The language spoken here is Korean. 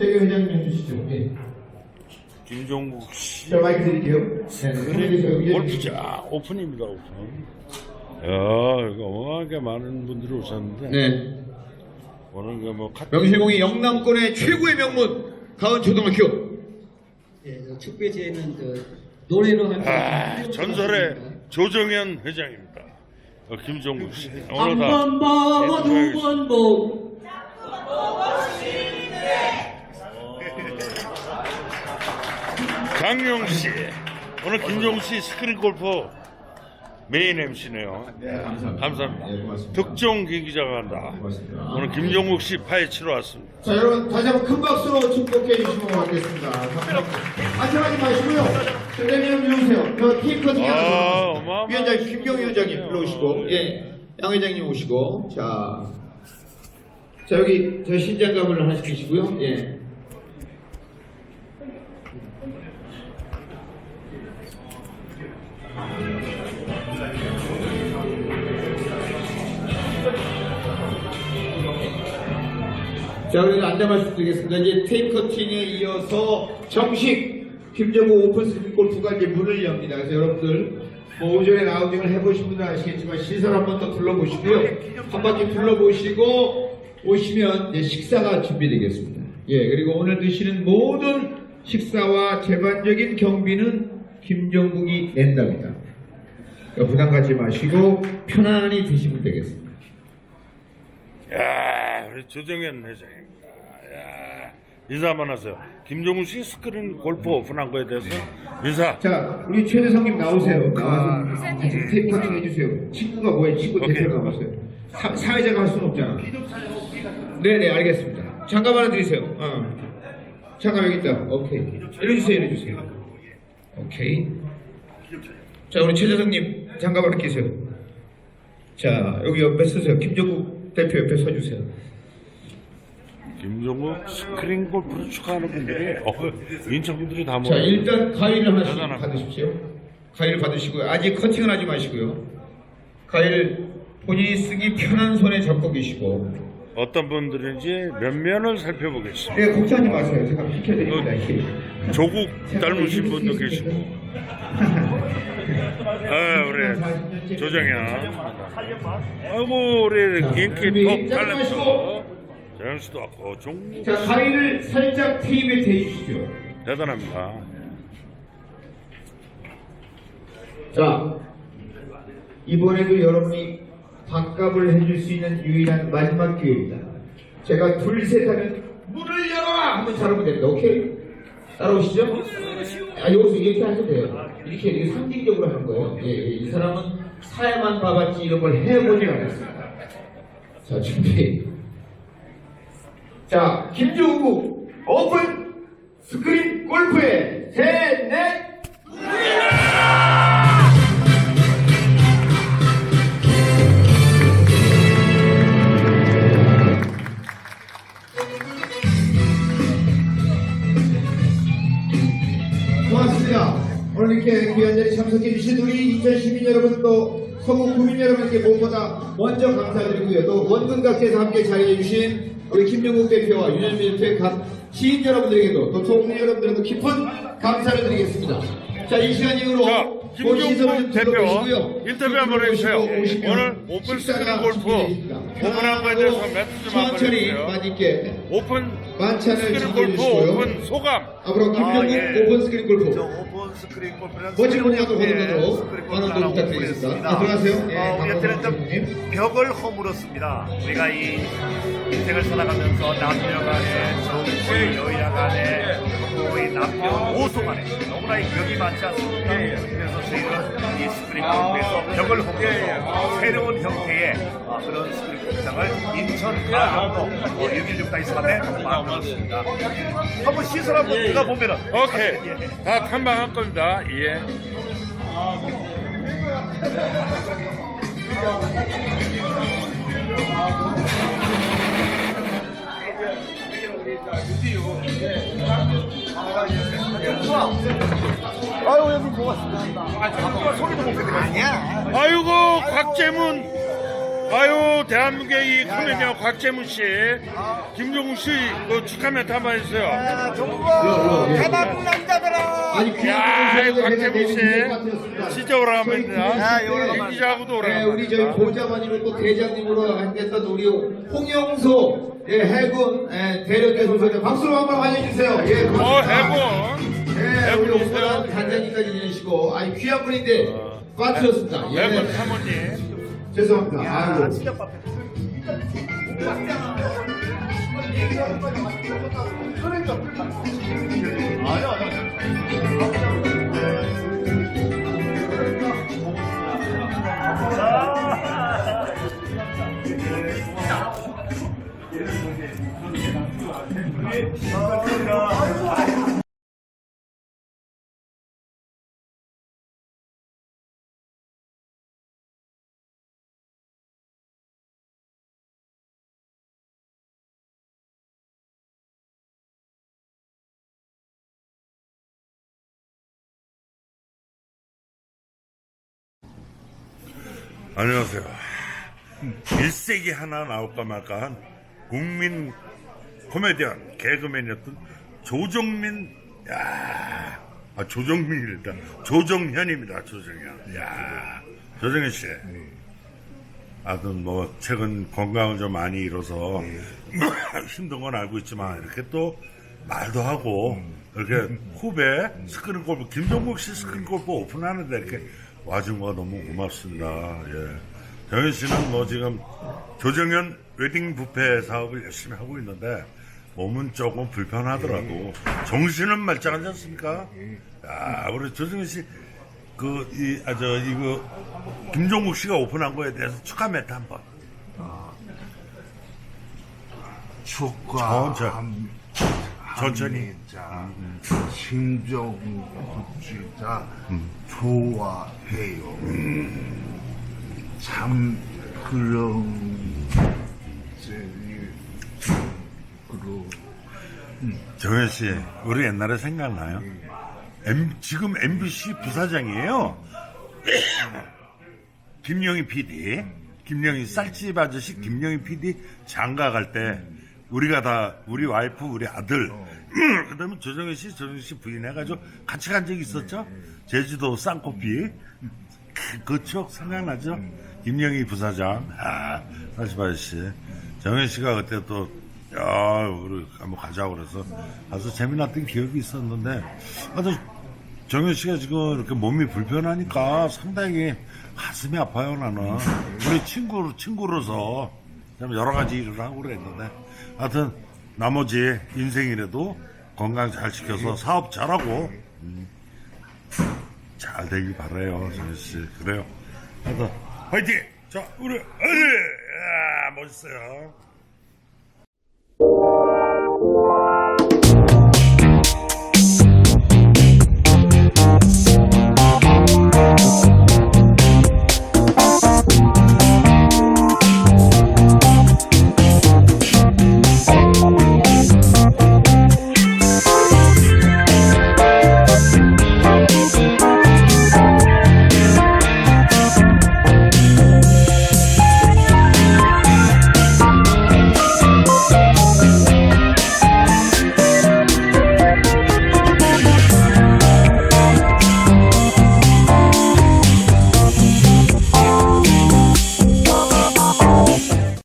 세계 회장님 해주시죠. 예. 김종국 씨 자, 마이크 드릴게요. 네, 네. 골프장 오픈입니다 오픈 야 이거 어마어마하게 많은 분들이 오셨는데 네. 오늘 그뭐 명실공히 영남권의 최고의 명문 가은 초등학교. 예, 저 축배제는 그 노래로 하는 아, 전설의 조정현 회장입니다 어, 김종국 씨 오늘 다 한번 보고 네, 두번 보고 장용 씨 오늘 김종국 씨 스크린 골프 메인 MC네요 네, 감사합니다. 감사합니다 네, 고맙습니다. 득종 기기자가 한다 고맙습니다. 오늘 김종국 씨 파헤치러 왔습니다 자, 여러분 다시 한번 큰 박수로 축복해 주시면 고맙겠습니다. 안녕하지 마시고요. 대대면 주세요. 저팀 커팅 아, 하나. 위원장 김경 위원장님 불러오시고, 예, 양 회장님 오시고, 자, 자 여기 저 신장갑을 하나 시키시고요. 예. 자, 그래서 안내 말씀드리겠습니다. 이제 테이프 커팅에 이어서 정식 김정우 오픈 스크린 골프가 이제 문을 엽니다. 그래서 여러분들 뭐 오전에 라운딩을 해보신 분들 아시겠지만 시설 한 번 더 둘러보시고요. 한 바퀴 둘러보시고 오시면 이제 식사가 준비되겠습니다. 예, 그리고 오늘 드시는 모든 식사와 제반적인 경비는 김정국이 낸답니다. 그러니까 부담 갖지 마시고 편안히 드시면 되겠습니다. 야 우리 조정현 회장입니다 야 인사 한번 하세요 김종국 씨 스크린 골프 오픈한 거에 대해서 인사 자, 우리 최대성님 나오세요. 나와서 같이 테이프 커팅 해주세요. 친구가 뭐예요? 친구 오케이. 대표 나왔어요. 사, 사회자가 할 수는 없잖아. 네네, 알겠습니다. 장갑 하나 드리세요. 어. 장갑 여기 있다. 오케이. 이래주세요, 이래주세요. 오케이. 자, 우리 최대성님 장갑 하나 끼세요. 자, 여기 옆에 서세요. 김정국 대표 옆에 서주세요. 김종국 스크린 골프를 축하하는 분들이 어, 인천 분들이 다 자, 모여 일단 가위를 하나씩 대단합니다. 받으십시오. 가위를 받으시고요. 아직 커팅은 하지 마시고요. 가위를 본인이 쓰기 편한 손에 잡고 계시고. 어떤 분들인지 면면을 살펴보겠습니다 예, 걱정하지 마세요. 제가 시켜드립니다. 이게. 조국 닮으신 분도 계시고 아 우리 조정현 아이고 우리 인기 톱 탤런트 조영 씨도 왔고 종국 자, 가위를 살짝 테이프에 대주시죠. 대단합니다 자, 이번에도 여러분이 밥값을 해줄 수 있는 유일한 마지막 기회입니다. 제가 둘, 셋 하면 문을 열어라! 하면 잘하면 됩니다. 오케이? 따라오시죠? 아, 여기서 이렇게 하셔도 돼요. 이렇게, 이렇게 상징적으로 하는 거예요. 예, 예. 이 사람은 사회만 봐봤지 이런 걸 해보지 않았습니다. 자, 준비. 자, 김종국 오픈 스크린 골프의 셋, 넷! 고맙습니다. 오늘 이렇게 귀한 자리에 참석해 주신 우리 인천 시민 여러분 또 서구 구민 여러분께 무엇보다 먼저 감사드리고요. 또 원근각지에서 함께 자리해 주신 우리 김영국 대표와 윤현미 대표의 각 시인 여러분들에게도 또 동료 여러분들에게도 깊은 감사를 드리겠습니다. 자, 이 시간 이후로 자, 김종국 좀 대표 둘러보시고요. 인터뷰 한번 해주세요. 오늘 오픈 스크린 골프. 오픈한 거에 대해서 멘트 좀 한번 천천히 해주세요. 오픈 만찬을 스크린 골프. 오픈 소감 앞으로 김영국 아, 예. 오픈 스크린 골프 예, 거듭나도록 스크린 많은 도움 부탁드리겠습니다. 네, 들어가세요. 예, 어, 우리한테는 좀. 벽을 허물었습니다. 우리가 이 인생을 살아가면서 남녀 간에 정치 여야 간에 또이 남녀 모소 간에 너무나 이 벽이 많지 않습니까? 그래서 저희는 이 스크린 골프에서 벽을 허물어서 새로운 형태의 아, 그런 스크린 골프장을 인천 가정도 616 다이스 안에 만들었습니다. 한번 시설 한번 들어가 보면은 오케이 예. 다 탐방할 겁니다. 예. 아유 여기 고맙습니다. 아, 소리도 못 듣는 아니야. 아이고 곽재문 아유 대한민국의 이 코미디언 곽재문 씨, 김종국 씨 그 축하 멘트 한번 해주세요. 대박구 남자들아! 아니 야, 이거 귀한 박재민 씨. 진짜 오래간만이다. 이 기자하고도 네, 우리 저희 오래간만이다. 보좌관으로 또 대장님으로 함께했던 우리 홍영소 예, 해군 예, 대령대 소속의 박수로 한번 환영해주세요. 예, 어. 해군. 네, 우리 해군 오빠는 있어요. 단장님까지 지내시고 아니 귀한 분인데 빠뜨렸습니다. 예. 해군 사모님. 죄송합니다. 아이고. 안녕하세요. 일세기 하나 나올까 말까 한 국민 코미디언 개그맨이었던 조정민 야 아, 조정민이다 조정현입니다 조정현. 야 조정현 씨. 아무튼 뭐 최근 건강을 좀 많이 잃어서 힘든 건 알고 있지만 이렇게 또 말도 하고 이렇게 후배 스크린 골프 김종국 씨 스크린 골프 오픈하는데 이렇게 와준 거 너무 고맙습니다. 예. 정현 씨는 뭐 지금 조정현 웨딩 뷔페 사업을 열심히 하고 있는데 몸은 조금 불편하더라도 정신은 말짱하지 않습니까? 야, 우리 조정현 씨 그, 이, 아, 저, 이거, 김종국 씨가 오픈한 거에 대해서 축하 멘트 한 번. 축하 천천히. 천천히. 자 심정 국지자 좋아해요 참 그런 제일 그로 정현 씨, 우리 옛날에 생각나요? M, 지금 MBC 부사장이에요. 김영희 PD, 김영희 쌀집 아저씨 김영희 PD 장가 갈 때 우리가 다 우리 와이프 우리 아들. 그다음에 조정현 씨, 조정현 씨 부인 해가지고 같이 간 적이 있었죠. 제주도 쌍코피. 그, 그 추억 생각나죠? 김영희 부사장, 아, 쌀집 아저씨, 정현 씨가 그때 또 야, 우리 한번 가자고 그래서 아주 재미났던 기억이 있었는데, 아주 정현 씨가 지금 이렇게 몸이 불편하니까 상당히 가슴이 아파요, 나는. 우리 친구, 친구로서 좀 여러 가지 일을 하고 그랬는데, 하여튼, 나머지 인생이라도 건강 잘 지켜서 사업 잘하고, 음, 잘 되길 바라요, 정현 씨. 그래요. 하여튼, 화이팅! 자, 우리, 으, 아, 멋있어요.